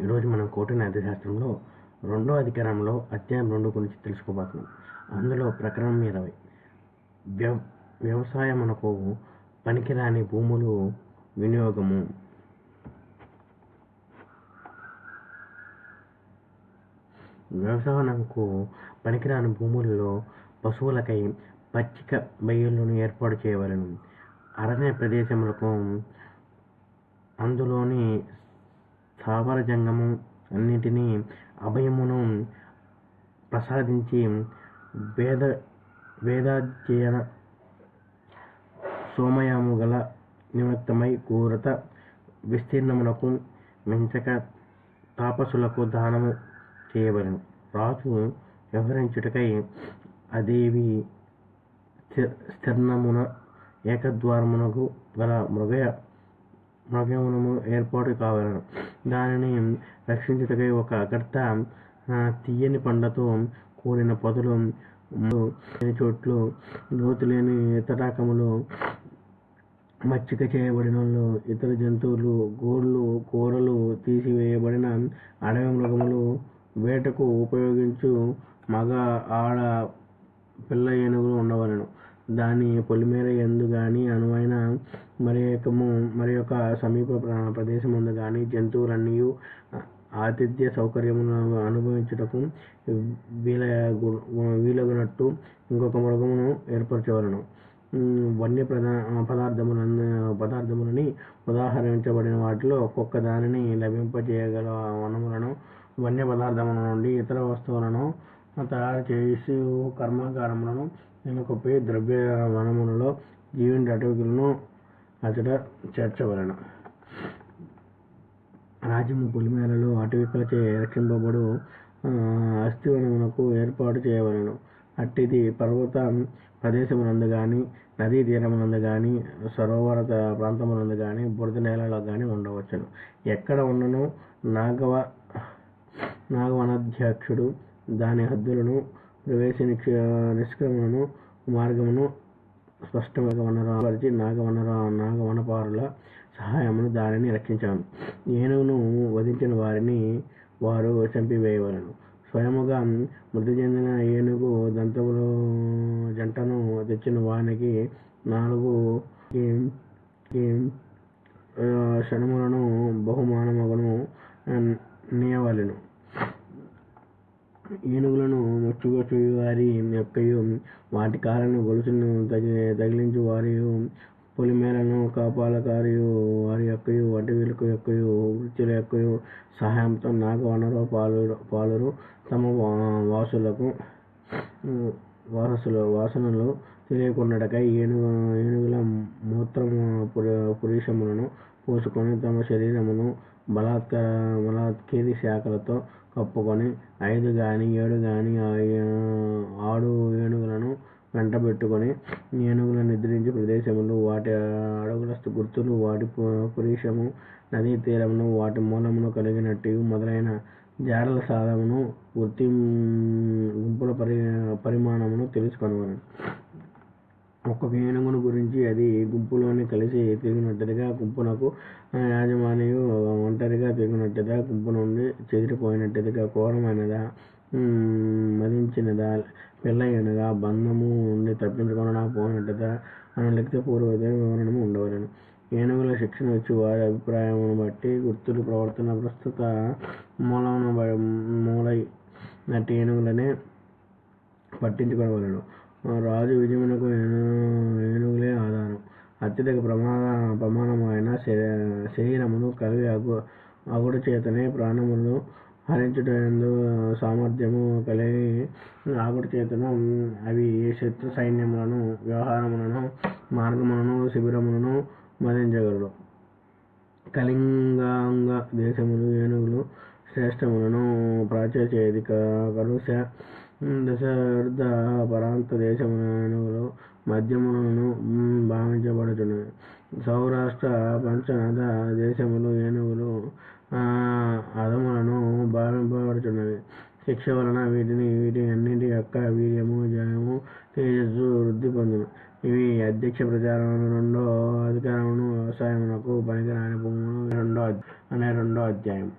ఈరోజు మనం కోటి అర్థశాస్త్రంలో రెండో అధికారంలో అధ్యాయం రెండు గురించి తెలుసుకోబోతున్నాం. అందులో ప్రకరణం ఇరవై. వ్యవ వ్యవసాయమునకు పనికిరాని భూములు వినియోగము. వ్యవసాయకు పనికిరాని భూముల్లో పశువులకై పచ్చిక బయళ్ళను ఏర్పాటు చేయవలెను. అరణ్య ప్రదేశములకు అందులోని స్థావర జంగము అన్నిటినీ అభయమును ప్రసాదించి వేద వేదాధ్యయన సోమయము గల నిమిత్తమై కూరత విస్తీర్ణమునకు మించక తాపసులకు దానము చేయవలెను రాజు వ్యవహరించుటకై అదేవి స్థిర్ణమున ఏకద్వారమునకు గల మృగయ మృగమును ఏర్పాటు కావలెను. దానిని రక్షించుటకై ఒక అగర్త తీయని పండ్లతో కూడిన పొదలు లేని చోట్లు లోతులేని తటాకములు మచ్చిక చేయబడిన ఇతర జంతువులు గోళ్ళు కూరలు తీసివేయబడిన అడవి మృగములు వేటకు ఉపయోగించు మగ ఆడ పిల్ల ఏనుగులు ఉండవలెను. దాని పొలిమేర ఎందు గాని అనువైన మరియొకము మరియొక సమీప ప్రదేశం ఉంది కానీ జంతువులన్నీ ఆతిథ్య సౌకర్యమును అనుభవించుటకు వీలగునట్టు ఇంకొక మృగమును ఏర్పరచవలను. వన్య ప్రధా పదార్థములను పదార్థములని ఉదాహరించబడిన వాటిలో ఒక్కొక్క దానిని లభింపజేయగల వనములను వన్య పదార్థముల నుండి ఇతర వస్తువులను తయారు చేసి కర్మాగారములను నెలకొల్పి ద్రవ్య వనములలో జీవించు అచట చేర్చవలెను రాజ్యము పొలిమేరలో అటవీకులచే రక్షింపబడు అస్థివనమునకు ఏర్పాటు చేయవలెను. అట్టిది పర్వత ప్రదేశమునందు కానీ నదీ తీరమునందు కానీ సరోవర ప్రాంతమునందు కానీ బురద నేలలో కానీ ఉండవచ్చును. ఎక్కడ ఉన్నను నాగవ నాగవనాధ్యక్షుడు దాని హద్దులను ప్రవేశ నిష్క్రమణను మార్గమును స్పష్టముగా వనరుపరిచి నాగవనరా నాగవనపారుల సహాయమును దానిని రక్షించాను. ఏనుగును వధించిన వారిని వారు చంపివేయవలెను. స్వయముగా మృతి చెందిన ఏనుగు దంతములు జంటను తెచ్చిన వానికి నాలుగు క్షణములను బహుమానమగును నీయవలెను. ఏనుగులను మచ్చుగా వారి యొక్కయు వాటి కాళ్ళను తగిలి తగిలించు వారి పొలిమేరను కాపాలకారియు వారి యొక్కయు అటవీల యొక్కయు వృత్తుల యొక్కయు సహాయంతో నాగ వనరు పాలు పాలురు తమ వాసులకు వాసులు వాసనలు తెలియకుండాటకై ఏనుగు ఏనుగుల మూత్రము పురీషములను పూసుకొని తమ శరీరమును బలాత్కార బలాత్కేరి శాఖలతో కప్పుకొని ఐదు గాని ఏడు గాని ఆడు ఏనుగులను వెంటబెట్టుకొని ఏనుగులు నిద్రించి ప్రదేశములు వాటి అడుగుల గుర్తులు వాటి పురీషము నదీ తీరమును వాటి మూలమును కలిగినట్టు మొదలైన జాడల సాధమును గుర్తి గుంపుల పరి పరిమాణమును తెలుసుకొనవలెను ఒక్కొక్క ఏనుగును గురించి అది గుంపులోని కలిసి తిరిగినట్టుగా గుంపునకు యాజమానియు ఒంటరిగా తిరిగినట్టుగా గుంపు నుండి చెదిరిపోయినట్టుగా క్రూరమైనదా మదించినదా పిల్లయినదా బంధము నుండి తప్పించుకొనడా పోయినట్టుగా అని లిఖితపూర్వక వివరణము ఉండవలెను. ఏనుగుల శిక్షణ వచ్చి వారి అభిప్రాయమును బట్టి గుర్తులు ప్రవర్తన ప్రస్తుత మూలమున మూలై నటి ఏనుగులనే పట్టించుకొనవలెను రాజు విజయమునకు అత్యధిక ప్రమాద ప్రమాణమైన శరీరమును కలిగి అగు అగుడు చేతనే ప్రాణములు హరించుటందు సామర్థ్యము కలిగి ఆగుడు చేతను అవి శత్రు సైన్యములను వ్యవహారములను మార్గములను శిబిరములను మదించగలడు కళింగాంగ దేశములు ఏనుగులు శ్రేష్టములను ప్రాచుర్యచేది కరుష దశ పరాంత దేశములు ఏనుగులు మాధ్యమాలను భావించబడుచున్నవి సౌరాష్ట్ర పంచనద దేశములు ఏనుగులు అదములను భావింపబడుచున్నవి. శిక్ష వలన వీటిని వీటి అన్నింటి యొక్క వీర్యము జయము తేజస్సు వృద్ధి పొందును. ఇవి అధ్యక్ష ప్రచారం రెండో అధికారమును వ్యవసాయమునకు పనికిరాని భూములు. రెండో అనే రెండో అధ్యాయం.